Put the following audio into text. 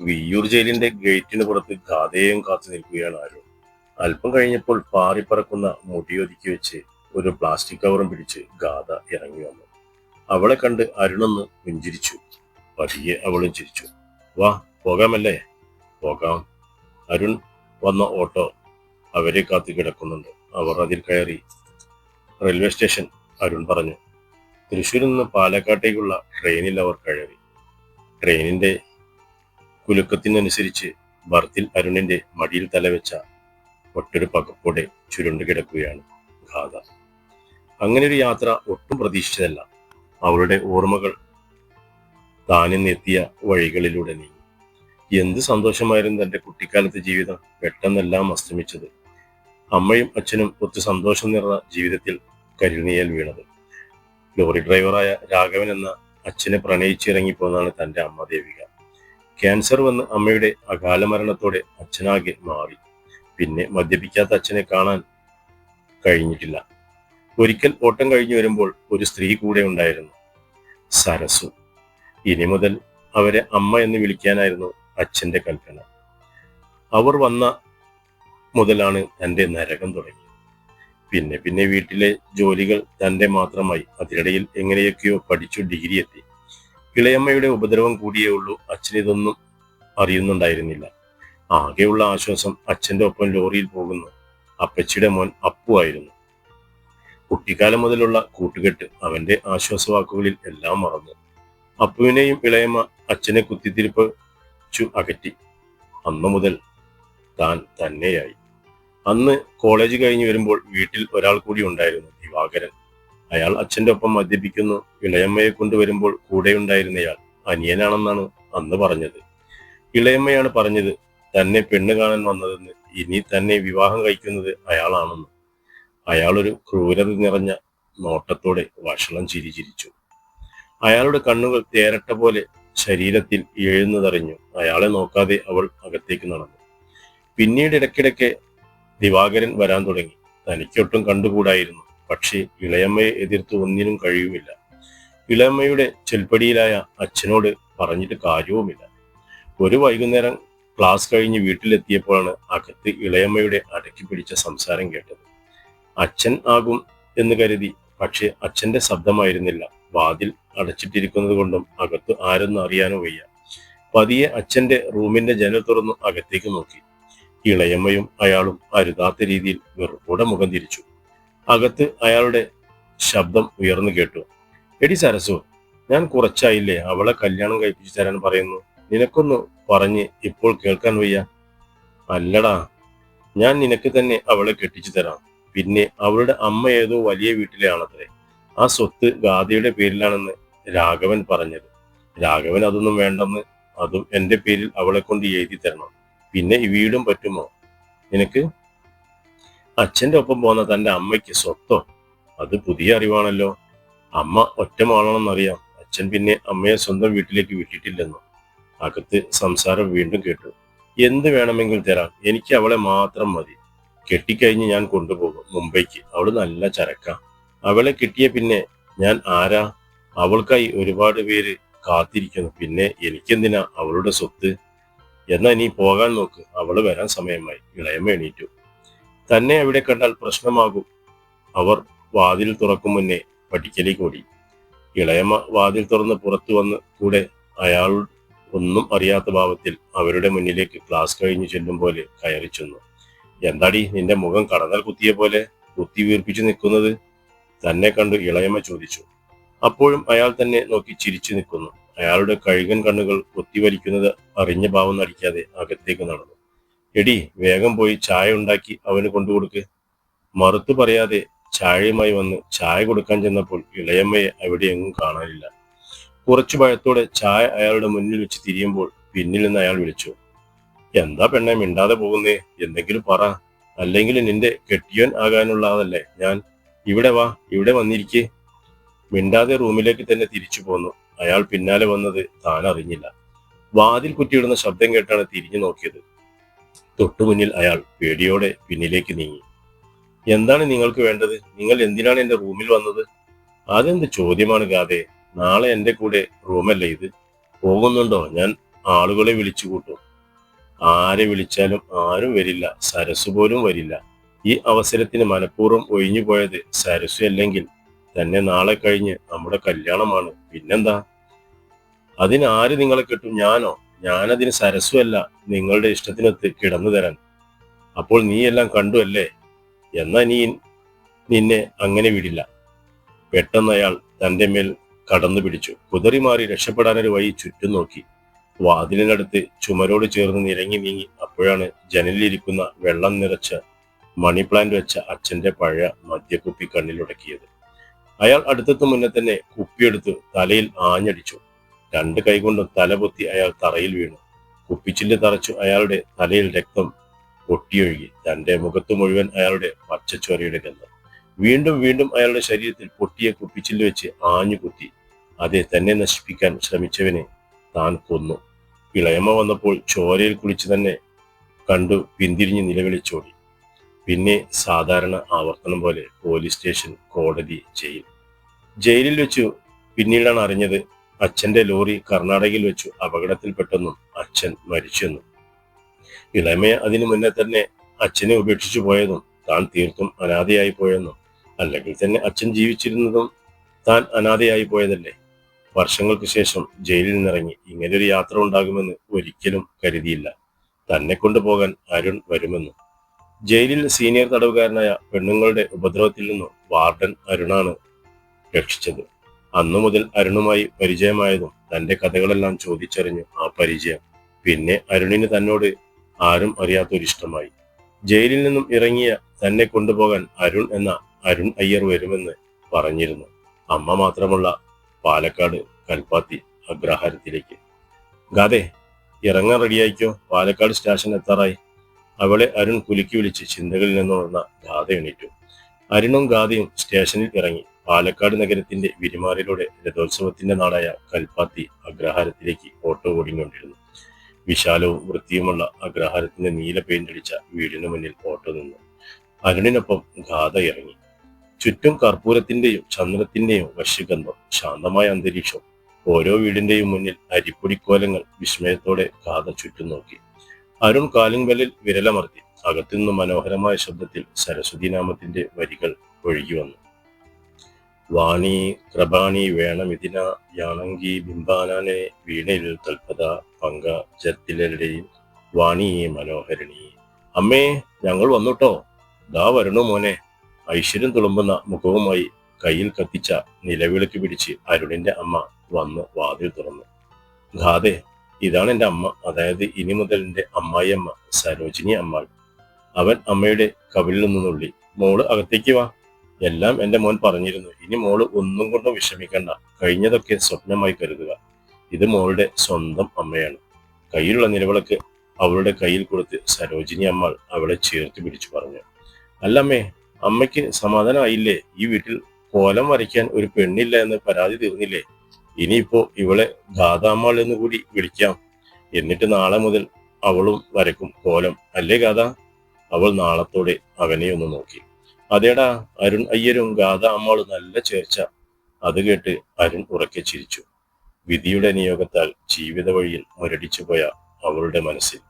വിയ്യൂർ ജയിലിന്റെ ഗേറ്റിന് പുറത്ത് ഗാഥയെയും കാത്തു നിൽക്കുകയാണ് ആരോ അല്പം കഴിഞ്ഞപ്പോൾ പാറിപ്പറക്കുന്ന മുടിയൊതുക്കി വെച്ച് ഒരു പ്ലാസ്റ്റിക് കവറും പിടിച്ച് ഗാഥ ഇറങ്ങി വന്നു. അവളെ കണ്ട് അരുണൊന്ന് പുഞ്ചിരിച്ചു. പതിയെ അവളും ചിരിച്ചു. വാ പോകാമല്ലേ? പോകാം. അരുൺ വന്ന ഓട്ടോ അവരെ കാത്തു കിടക്കുന്നുണ്ട്. അവർ അതിൽ കയറി. റെയിൽവേ സ്റ്റേഷൻ അരുൺ പറഞ്ഞു. തൃശ്ശൂരിൽ നിന്ന് പാലക്കാട്ടേക്കുള്ള ട്രെയിനിൽ അവർ കയറി. ട്രെയിനിന്റെ കുലുക്കത്തിനനുസരിച്ച് ബർത്തിൽ അരുണിന്റെ മടിയിൽ തലവെച്ച ഒട്ടൊരു പകപ്പോടെ ചുരുണ്ടു കിടക്കുകയാണ് ഗാഥ അങ്ങനെ ഒരു യാത്ര ഒട്ടും പ്രതീക്ഷിച്ചതല്ല. അവളുടെ ഓർമ്മകൾ താനിന്നെത്തിയ വഴികളിലൂടെ നീങ്ങി. എന്ത് സന്തോഷമായിരുന്നു തന്റെ കുട്ടിക്കാലത്തെ ജീവിതം. പെട്ടെന്നെല്ലാം അസ്തമിച്ചത്. അമ്മയും അച്ഛനും ഒത്തു സന്തോഷം നിറഞ്ഞ ജീവിതത്തിൽ കരുണിയാൽ വീണത്. ലോറി ഡ്രൈവറായ രാഘവൻ എന്ന അച്ഛനെ പ്രണയിച്ചിറങ്ങിപ്പോന്നാണ് തന്റെ അമ്മ ദേവിക. ക്യാൻസർ വന്ന് അമ്മയുടെ അകാല മരണത്തോടെ അച്ഛനാകെ മാറി. പിന്നെ മദ്യപിക്കാത്ത അച്ഛനെ കാണാൻ കഴിഞ്ഞിട്ടില്ല. ഒരിക്കൽ ഓട്ടം കഴിഞ്ഞു വരുമ്പോൾ ഒരു സ്ത്രീ കൂടെ ഉണ്ടായിരുന്നു. സരസു. ഇനി മുതൽ അവരെ അമ്മ എന്ന് വിളിക്കാനായിരുന്നു അച്ഛന്റെ കൽപ്പന. അവർ വന്ന മുതലാണ് തന്റെ നരകം തുടങ്ങിയത്. പിന്നെ പിന്നെ വീട്ടിലെ ജോലികൾ തന്റെ മാത്രമായി അതിനിടയിൽ എങ്ങനെയൊക്കെയോ പഠിച്ചു ഡിഗ്രി എത്തി. ഇളയമ്മയുടെ ഉപദ്രവം കൂടിയേ ഉള്ളൂ. അച്ഛനിതൊന്നും അറിയുന്നുണ്ടായിരുന്നില്ല. ആകെയുള്ള ആശ്വാസം അച്ഛന്റെ ഒപ്പം ലോറിയിൽ പോകുന്നു അപ്പച്ചിയുടെ മോൻ അപ്പു ആയിരുന്നു. കുട്ടിക്കാലം മുതലുള്ള കൂട്ടുകെട്ട് അവന്റെ ആശ്വാസവാക്കുകളിൽ എല്ലാം മറന്നു. അപ്പുവിനെയും ഇളയമ്മ അച്ഛനെ കുത്തിത്തിരിപ്പിച്ചു അകറ്റി. അന്നു മുതൽ താൻ തന്നെയായി. അന്ന് കോളേജ് കഴിഞ്ഞ് വരുമ്പോൾ വീട്ടിൽ ഒരാൾ കൂടി ഉണ്ടായിരുന്നു ദിവാകരൻ. അയാൾ അച്ഛന്റെ ഒപ്പം മദ്യപിക്കുന്നു. ഇളയമ്മയെ കൊണ്ടുവരുമ്പോൾ കൂടെയുണ്ടായിരുന്നയാൾ അനിയനാണെന്നാണ് അന്ന് പറഞ്ഞത്. ഇളയമ്മയാണ് പറഞ്ഞത് തന്നെ പെണ്ണ് കാണാൻ വന്നതെന്ന്. ഇനി തന്നെ വിവാഹം കഴിക്കുന്നത് അയാളാണെന്ന്. അയാളൊരു ക്രൂരത നിറഞ്ഞ നോട്ടത്തോടെ വഷളം ചിരി ചിരിച്ചു. അയാളുടെ കണ്ണുകൾ തേരട്ട പോലെ ശരീരത്തിൽ എഴുന്നതറിഞ്ഞു അയാളെ നോക്കാതെ അവൾ അകത്തേക്ക് നടന്നു. പിന്നീട് ഇടയ്ക്കിടയ്ക്ക് ദിവാകരൻ വരാൻ തുടങ്ങി. തനിക്കൊട്ടും കണ്ടുകൂടായിരുന്നു. പക്ഷേ ഇളയമ്മയെ എതിർത്ത് ഒന്നിനും കഴിയുമില്ല. ഇളയമ്മയുടെ ചെൽപ്പടിയിലായ അച്ഛനോട് പറഞ്ഞിട്ട് കാര്യവുമില്ല. ഒരു വൈകുന്നേരം ക്ലാസ് കഴിഞ്ഞ് വീട്ടിലെത്തിയപ്പോഴാണ് അകത്ത് ഇളയമ്മയുടെ അടക്കി പിടിച്ച സംസാരം കേട്ടത്. അച്ഛൻ ആകും എന്ന് കരുതി പക്ഷേ അച്ഛന്റെ ശബ്ദമായിരുന്നില്ല. വാതിൽ അടച്ചിട്ടിരിക്കുന്നത് കൊണ്ടും അകത്ത് ആരെന്ന് അറിയാനോ വയ്യ. പതിയെ അച്ഛന്റെ റൂമിന്റെ ജനൽ തുറന്ന് അകത്തേക്ക് നോക്കി. ഇളയമ്മയും അയാളും അരുതാത്ത രീതിയിൽ വെറുപ്പോടെ മുഖം തിരിച്ചു. അകത്ത് അയാളുടെ ശബ്ദം ഉയർന്നു കേട്ടു. എടി സരസു ഞാൻ കുറച്ചായില്ലേ? അവളെ കല്യാണം കഴിപ്പിച്ചു തരാൻ പറയുന്നു. നിനക്കൊന്ന് പറഞ്ഞ് ഇപ്പോൾ കേൾക്കാൻ വയ്യ. അല്ലടാ ഞാൻ നിനക്ക് തന്നെ അവളെ കെട്ടിച്ചു തരാം. പിന്നെ അവളുടെ അമ്മ ഏതോ വലിയ വീട്ടിലെ ആണത്രേ ആ സ്വത്ത് ഗാദിയുടെ പേരിലാണെന്ന് രാഘവൻ പറഞ്ഞത്. രാഘവൻ അതൊന്നും വേണ്ടെന്ന് അതും എന്റെ പേരിൽ അവളെ കൊണ്ട് എഴുതി തരണം. പിന്നെ ഈ വീടും പറ്റുമോ? നിനക്ക് അച്ഛന്റെ ഒപ്പം പോന്ന തന്റെ അമ്മയ്ക്ക് സ്വത്തോ? അത് പുതിയ അറിവാണല്ലോ. അമ്മ ഒറ്റമാളാണെന്നറിയാം. അച്ഛൻ പിന്നെ അമ്മയെ സ്വന്തം വീട്ടിലേക്ക് വിട്ടിട്ടില്ലെന്നോ. അകത്ത് സംസാരം വീണ്ടും കേട്ടു. എന്ത് വേണമെങ്കിൽ തരാം. എനിക്ക് അവളെ മാത്രം മതി. കെട്ടിക്കഴിഞ്ഞ് ഞാൻ കൊണ്ടുപോകും മുംബൈക്ക്. അവൾ നല്ല ചരക്ക. അവളെ കിട്ടിയ പിന്നെ ഞാൻ ആരാ? അവൾക്കായി ഒരുപാട് പേര് കാത്തിരിക്കുന്നു. പിന്നെ എനിക്കെന്തിനാ അവളുടെ സ്വത്ത്? എന്നാ നീ പോകാൻ നോക്ക്. അവൾ വരാൻ സമയമായി. ഇളയമ്മ എണീറ്റു. തന്നെ എവിടെ കണ്ടാൽ പ്രശ്നമാകും? അവർ വാതിൽ തുറക്കും മുന്നേ പഠിക്കലേക്ക് ഓടി ഇളയമ്മ വാതിൽ തുറന്ന് പുറത്തു വന്ന് കൂടെ അയാൾ ഒന്നും അറിയാത്ത ഭാവത്തിൽ അവരുടെ മുന്നിലേക്ക് ക്ലാസ് കഴിഞ്ഞു ചെല്ലും പോലെ കയറി ചെന്നു. എന്താടി നിന്റെ മുഖം കടന്നൽ കുത്തിയ പോലെ കുത്തി വീർപ്പിച്ചു നിൽക്കുന്നത്? തന്നെ കണ്ടു ഇളയമ്മ ചോദിച്ചു. അപ്പോഴും അയാൾ തന്നെ നോക്കി ചിരിച്ചു നിൽക്കുന്നു. അയാളുടെ കഴുകൻ കണ്ണുകൾ കൊത്തിവലിക്കുന്നത് അറിഞ്ഞ ഭാവം നടിക്കാതെ അകത്തേക്ക് നടന്നു. എടി വേഗം പോയി ചായ ഉണ്ടാക്കി അവന് കൊണ്ടുകൊടുക്ക് മറുത്തു പറയാതെ ചായയുമായി വന്ന് ചായ കൊടുക്കാൻ ചെന്നപ്പോൾ ഇളയമ്മയെ അവിടെ എങ്ങും കാണാനില്ല. കുറച്ചു ഭയത്തോടെ ചായ അയാളുടെ മുന്നിൽ വെച്ച് തിരിയുമ്പോൾ പിന്നിൽ നിന്ന് അയാൾ വിളിച്ചു. എന്താ പെണ്ണെ മിണ്ടാതെ പോകുന്നേ? എന്തെങ്കിലും പറ. അല്ലെങ്കിൽ നിന്റെ കെട്ടിയോൻ ആകാനുള്ളതല്ലേ ഞാൻ. ഇവിടെ വാ ഇവിടെ വന്നിരിക്കേ. മിണ്ടാതെ റൂമിലേക്ക് തന്നെ തിരിച്ചു പോന്നു. അയാൾ പിന്നാലെ വന്നത് താൻ അറിഞ്ഞില്ല. വാതിൽ കുറ്റിയിടുന്ന ശബ്ദം കേട്ടാണ് തിരിഞ്ഞു നോക്കിയത്. തൊട്ടു മുന്നിൽ അയാൾ പേടിയോടെ പിന്നിലേക്ക് നീങ്ങി. എന്താണ് നിങ്ങൾക്ക് വേണ്ടത്? നിങ്ങൾ എന്തിനാണ് എന്റെ റൂമിൽ വന്നത്? അതെന്ത് ചോദ്യമാണ് ഗാതെ നാളെ എന്റെ കൂടെ റൂമല്ലേ ഇത്? പോകുന്നുണ്ടോ? ഞാൻ ആളുകളെ വിളിച്ചു കൂട്ടും. ആരെ വിളിച്ചാലും ആരും വരില്ല. സരസ് പോലും വരില്ല. ഈ അവസരത്തിന് മനഃപൂർവം ഒഴിഞ്ഞു പോയത് സരസു അല്ലെങ്കിൽ തന്നെ നാളെ കഴിഞ്ഞ് നമ്മുടെ കല്യാണമാണ്. പിന്നെന്താ? അതിനാര് നിങ്ങളെ കിട്ടും? ഞാനോ? ഞാനതിന് സരസ്വല്ല നിങ്ങളുടെ ഇഷ്ടത്തിനൊത്ത് കിടന്നു തരാൻ. അപ്പോൾ നീ എല്ലാം കണ്ടു അല്ലേ എന്നാ നീ നിന്നെ അങ്ങനെ വിടില്ല. പെട്ടെന്ന് അയാൾ തന്റെ മേൽ കടന്നു പിടിച്ചു. കുതറി മാറി രക്ഷപ്പെടാനൊരു വഴി ചുറ്റും നോക്കി. വാതിലിനടുത്ത് ചുമരോട് ചേർന്ന് നിരങ്ങി നീങ്ങി അപ്പോഴാണ് ജനലിലിരിക്കുന്ന വെള്ളം നിറച്ച മണി പ്ലാന്റ് വെച്ച അച്ഛന്റെ പഴയ മദ്യക്കുപ്പി കണ്ണിലുടക്കിയത് അയാൾ അടുത്തെത്തും മുന്നേ തന്നെ കുപ്പിയെടുത്ത് തലയിൽ ആഞ്ഞടിച്ചു. രണ്ട് കൈകൊണ്ടും തലപൊത്തി അയാൾ തറയിൽ വീണു. കുപ്പിച്ചില്ല് തറച്ചു അയാളുടെ തലയിൽ രക്തം പൊട്ടിയൊഴുകി. തന്റെ മുഖത്ത് മുഴുവൻ അയാളുടെ പച്ചച്ചോരയുടെ ഗന്ധം. വീണ്ടും വീണ്ടും അയാളുടെ ശരീരത്തിൽ പൊട്ടിയ കുപ്പിച്ചില്ല് വെച്ച് ആഞ്ഞു കുത്തി. അതെ തന്നെ നശിപ്പിക്കാൻ ശ്രമിച്ചവനെ താൻ കൊന്നു. ഇളയമ്മ വന്നപ്പോൾ ചോരയിൽ കുളിച്ച് തന്നെ കണ്ടു പിന്തിരിഞ്ഞ് നിലവിളിച്ചോടി പിന്നെ സാധാരണ ആവർത്തനം പോലെ പോലീസ് സ്റ്റേഷൻ കോടതി ജയിൽ. ജയിലിൽ വെച്ചു പിന്നീടാണ് അറിഞ്ഞത് അച്ഛന്റെ ലോറി കർണാടകയിൽ വെച്ചു. അപകടത്തിൽപ്പെട്ടെന്നും അച്ഛൻ മരിച്ചെന്നും. ഇളയമയെ അതിനു മുന്നേ തന്നെ അച്ഛനെ ഉപേക്ഷിച്ചു പോയതും താൻ തീർത്തും അനാഥയായി പോയെന്നും അല്ലെങ്കിൽ തന്നെ അച്ഛൻ ജീവിച്ചിരുന്നതും താൻ അനാഥയായി പോയതല്ലേ? വർഷങ്ങൾക്ക് ശേഷം ജയിലിൽ നിന്നിറങ്ങി ഇങ്ങനൊരു യാത്ര ഉണ്ടാകുമെന്ന് ഒരിക്കലും കരുതിയില്ല. തന്നെ കൊണ്ടുപോകാൻ അരുൺ വരുമെന്നും. ജയിലിൽ സീനിയർ തടവുകാരനായ പെണ്ണുങ്ങളുടെ ഉപദ്രവത്തിൽ നിന്നും വാർഡൻ അരുണാണ് രക്ഷിച്ചത്. അന്നു മുതൽ അരുണുമായി പരിചയമായതും തന്റെ കഥകളെല്ലാം ചോദിച്ചറിഞ്ഞു ആ പരിചയം. പിന്നെ അരുണിന് തന്നോട് ആരും അറിയാത്തൊരിഷ്ടമായി. ജയിലിൽ നിന്നും ഇറങ്ങിയ തന്നെ കൊണ്ടുപോകാൻ അരുൺ എന്ന അരുൺ അയ്യർ വരുമെന്ന് പറഞ്ഞിരുന്നു. അമ്മ മാത്രമുള്ള പാലക്കാട് കൽപ്പാത്തി അഗ്രഹാരത്തിലേക്ക്. ഗാതെ ഇറങ്ങാൻ റെഡിയായിക്കോ? പാലക്കാട് സ്റ്റേഷൻ എത്താറായി. അവളെ അരുൺ കുലുക്കി വിളിച്ച് ചിന്തകളിൽ നിന്നുണർന്ന ഗാഥ എണീറ്റു. അരുണും ഗാഥയും സ്റ്റേഷനിൽ ഇറങ്ങി. പാലക്കാട് നഗരത്തിന്റെ വിരിമാറിലൂടെ രഥോത്സവത്തിന്റെ നാടായ കൽപ്പാത്തി അഗ്രഹാരത്തിലേക്ക് ഓട്ടോ ഓടിക്കൊണ്ടിരുന്നു. വിശാലവും വൃത്തിയുമുള്ള അഗ്രഹാരത്തിന്റെ നീല പെയിന്റ് അടിച്ച വീടിന് മുന്നിൽ ഓട്ടോ നിന്നു. അരുണിനൊപ്പം ഗാഥ ഇറങ്ങി. ചുറ്റും കർപ്പൂരത്തിന്റെയും ചന്ദ്രത്തിന്റെയും വശ്യഗന്ധം ശാന്തമായ അന്തരീക്ഷം ഓരോ വീടിന്റെയും മുന്നിൽ അരിപ്പൊടിക്കോലങ്ങൾ വിസ്മയത്തോടെ ഗാഥ ചുറ്റും നോക്കി. അരുൺ കാലിംബലിൽ വിരലമർത്തി അകത്തുനിന്ന് മനോഹരമായ ശബ്ദത്തിൽ സരസ്വതി നാമത്തിന്റെ വരികൾ ഒഴുകി വന്നു. വാണി കൃപാണി വേണമിതിന യാണങ്കി ബിംബാനാനെ വീണയിൽ തൽപത പങ്ക ചെത്തിലരുടെയും വാണി മനോഹരിണി. അമ്മേ ഞങ്ങൾ വന്നുട്ടോ. ദാ വരണു മോനെ. ഐശ്വര്യം തുളുമ്പുന്ന മുഖവുമായി കയ്യിൽ കത്തിച്ച നിലവിളക്ക് പിടിച്ച് അരുണിന്റെ അമ്മ വന്ന് വാതിൽ തുറന്നു. ഖാദെ ഇതാണ് എന്റെ അമ്മ. അതായത് ഇനി മുതൽ എന്റെ അമ്മായിയമ്മ സരോജിനി അമ്മാൾ. അവൻ അമ്മയുടെ കവിളിൽ നിന്നുള്ളി. മോൾ അകത്തേക്ക് വാ. എല്ലാം എന്റെ മോൻ പറഞ്ഞിരുന്നു. ഇനി മോൾ ഒന്നും കൊണ്ടും വിഷമിക്കണ്ട. കഴിഞ്ഞതൊക്കെ സ്വപ്നമായി കരുതുക. ഇത് മോളുടെ സ്വന്തം അമ്മയാണ്. കയ്യിലുള്ള നിലവിളക്ക് അവളുടെ കയ്യിൽ കൊടുത്ത് സരോജിനി അമ്മ അവളെ ചേർത്ത് പിടിച്ചു പറഞ്ഞു. അല്ലമ്മേ അമ്മയ്ക്ക് സമാധാനമായില്ലേ? ഈ വീട്ടിൽ കോലം വരയ്ക്കാൻ ഒരു പെണ്ണില്ല എന്ന് പരാതി തീർന്നില്ലേ? ഇനിയിപ്പോ ഇവളെ ഗാഥാമ്മൾ എന്ന് കൂടി വിളിക്കാം. എന്നിട്ട് നാളെ മുതൽ അവളും വരക്കും കോലം. അല്ലേ ഗാഥ അവൾ നാളത്തോടെ അവനെ ഒന്ന് നോക്കി. അതേടാ അരുൺ അയ്യരും ഗാഥ അമ്മളും നല്ല ചേർച്ച. അത് കേട്ട് അരുൺ ഉറക്കെ ചിരിച്ചു. വിധിയുടെ നിയോഗത്താൽ ജീവിത വഴിയിൽ മുരടിച്ചുപോയ അവളുടെ മനസ്സിൽ